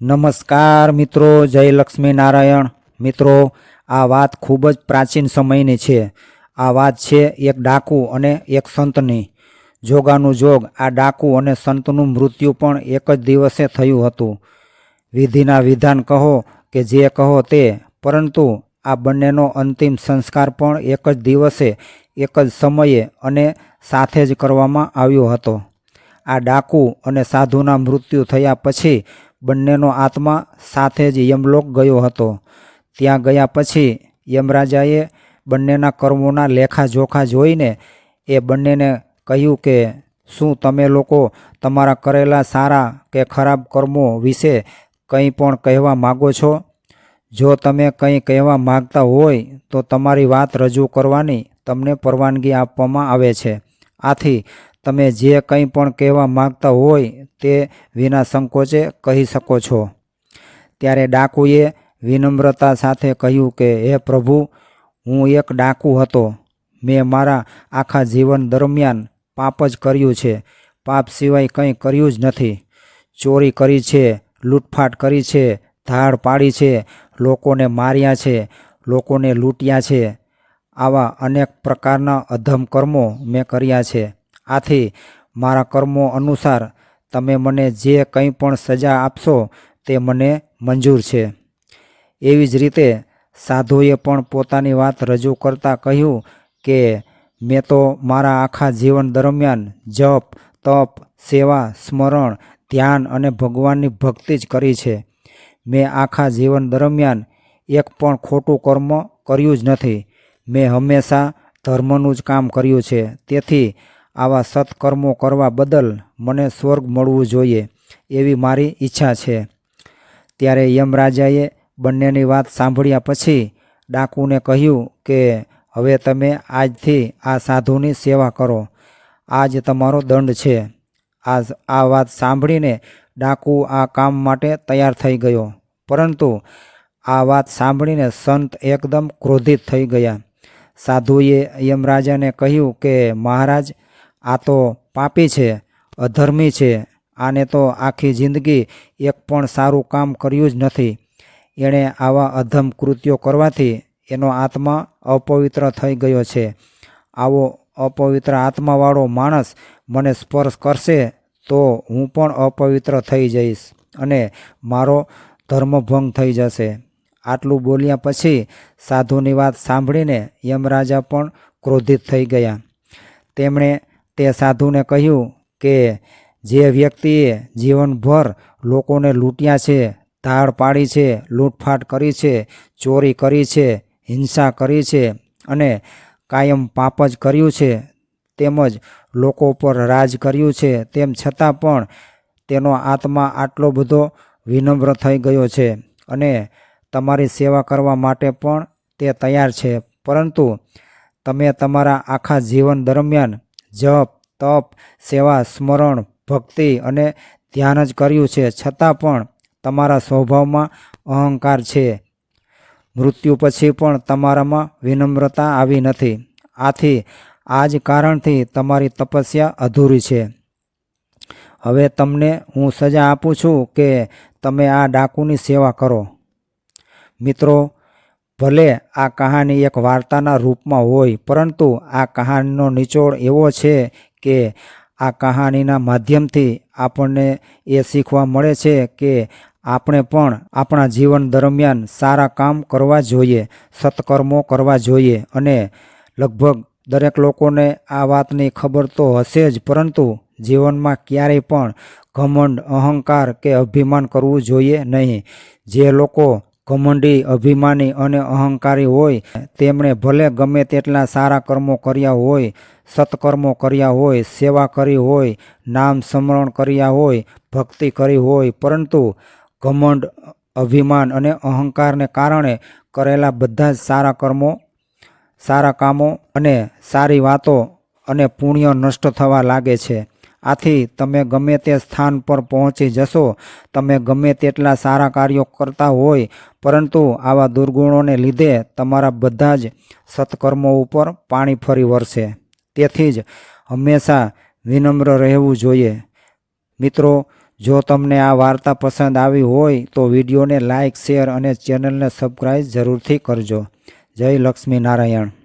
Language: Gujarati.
નમસ્કાર મિત્રો, જય લક્ષ્મી નારાયણ મિત્રો, આ વાત ખૂબ જ પ્રાચીન સમયની છે. આ વાત છે એક ડાકુ અને એક સંતની. જોગાનું જોગ, આ ડાકુ અને સંતનું મૃત્યુ પણ એક જ દિવસે થયું હતું. વિધિના વિધાન કહો કે જે કહો તે, પરંતુ આ બંનેનો અંતિમ સંસ્કાર પણ એક જ દિવસે, એક જ સમયે અને સાથે જ કરવામાં આવ્યો હતો. આ ડાકુ અને સાધુના મૃત્યુ થયા પછી બંનેનો આત્મા સાથે જ યમલોક ગયો હતો. ત્યાં ગયા પછી યમરાજાએ બંનેના કર્મોના લેખાજોખા જોઈને એ બંનેને કહ્યું કે, શું તમે લોકો તમારા કરેલા સારા કે ખરાબ કર્મો વિશે કંઈ પણ કહેવા માગો છો? જો તમે કંઈ કહેવા માગતા હોય તો તમારી વાત રજૂ કરવાની તમને પરવાનગી આપવામાં આવે છે. આથી, તમે જે કંઈ પણ કહેવા માગતા હોય તે વિના સંકોચે કહી શકો છો. ત્યારે ડાકુએ વિનમ્રતા સાથે કહ્યું કે, હે પ્રભુ, હું એક ડાકુ હતો. મેં મારા આખા જીવન દરમિયાન પાપ જ કર્યું છે. પાપ સિવાય કંઈ કર્યું જ નથી. ચોરી કરી છે, લૂંટફાટ કરી છે, ધાડ પાડી છે, લોકોને માર્યા છે, લોકોને લૂંટ્યા છે. આવા અનેક પ્રકારના અધમ કર્મો મેં કર્યા છે. આથી મારા કર્મો અનુસાર તમે મને જે કંઈ પણ સજા આપશો તે મને મંજૂર છે. એવી જ રીતે સાધુએ પણ પોતાની વાત રજૂ કરતાં કહ્યું કે, મેં તો મારા આખા જીવન દરમિયાન જપ, તપ, સેવા, સ્મરણ, ધ્યાન અને ભગવાનની ભક્તિ જ કરી છે. મેં આખા જીવન દરમિયાન એક પણ ખોટું કર્મ કર્યું જ નથી. મેં હંમેશા ધર્મનું જ કામ કર્યું છે. તેથી આવા સત્કર્મો કરવા બદલ મને સ્વર્ગ મળવું જોઈએ એવી મારી ઈચ્છા છે. ત્યારે યમરાજાએ બંનેની વાત સાંભળ્યા પછી ડાકુને કહ્યું કે, હવે તમે આજથી આ સાધુની સેવા કરો. આજ તમારો દંડ છે. આ આ વાત સાંભળીને ડાકુ આ કામ માટે તૈયાર થઈ ગયો. પરંતુ આ વાત સાંભળીને સંત એકદમ ક્રોધિત થઈ ગયા. સાધુએ યમરાજાને કહ્યું કે, મહારાજ આ તો પાપી છે, અધર્મી છે. આને તો આખી જિંદગી એક પણ સારું કામ કર્યું જ નથી. એણે આવા અધમ કૃત્યો કરવાથી એનો આત્મા અપવિત્ર થઈ ગયો છે. આવો અપવિત્ર આત્માવાળો માણસ મને સ્પર્શ કરશે તો હું પણ અપવિત્ર થઈ જઈશ અને મારો ધર્મભંગ થઈ જશે. આટલું બોલ્યા પછી સાધુની વાત સાંભળીને યમરાજા પણ ક્રોધિત થઈ ગયા. તેમણે તે સાધુને કહ્યું કે, જે વ્યક્તિએ જીવનભર લોકોને લૂંટ્યા છે, તાળ પાડી છે, લૂંટફાટ કરી છે, ચોરી કરી છે, હિંસા કરી છે અને કાયમ પાપ જ કર્યું છે, તેમજ લોકો પર રાજ કર્યું છે, તેમ છતાં પણ તેનો આત્મા આટલો બધો વિનમ્ર થઈ ગયો છે અને તમારી સેવા કરવા માટે પણ તે તૈયાર છે. પરંતુ તમે તમારા આખા જીવન દરમિયાન જપ, તપ, સેવા, સ્મરણ, ભક્તિ અને ધ્યાન જ કર્યું છે. છતાં પણ તમારા સ્વભાવમાં અહંકાર છે. મૃત્યુ પછી પણ તમારામાં વિનમ્રતા આવી નથી. આથી આ જ કારણથી તમારી તપસ્યા અધૂરી છે. હવે તમને હું સજા આપું છું કે તમે આ ડાકુની સેવા કરો. મિત્રો ભલે આ કહાની એક વાર્તાના રૂપમાં હોય, પરંતુ આ કહાનીનો નિચોડ એવો છે કે આ કહાનીના માધ્યમથી આપણને એ શીખવા મળે છે કે આપણે પણ આપણા જીવન દરમિયાન સારા કામ કરવા જોઈએ, સત્કર્મો કરવા જોઈએ અને લગભગ દરેક લોકોને આ વાતની ખબર તો હશે જ, પરંતુ જીવનમાં ક્યારેય પણ ઘમંડ, અહંકાર કે અભિમાન કરવું જોઈએ નહીં. જે લોકો ઘમંડી, અભિમાની અને અહંકારી હોય, તેમણે ભલે ગમે તેટલા સારા કર્મો કર્યા હોય, સત્કર્મો કર્યા હોય, સેવા કરી હોય, નામ સ્મરણ કર્યા હોય, ભક્તિ કરી હોય, પરંતુ ઘમંડ, અભિમાન અને અહંકારને કારણે કરેલા બધા જ સારા કર્મો, સારા કામો અને સારી વાતો અને પુણ્ય નષ્ટ થવા લાગે છે. આથી તમે ગમે તે સ્થાન પર પહોંચી જશો. તમે ગમે તેટલા સારા કાર્યો કરતા હોય, પરંતુ આવા દુર્ગુણોને લીધે તમારા બધા જ સત્કર્મો ઉપર પાણી ફરી વળશે. તેથી જ હંમેશા વિનમ્ર રહેવું જોઈએ. મિત્રો, જો તમને આ વાર્તા પસંદ આવી હોય, તો વિડીયોને લાઇક શેર અને ચેનલને સબસ્ક્રાઈબ જરૂરથી કરજો. જય લક્ષ્મી નારાયણ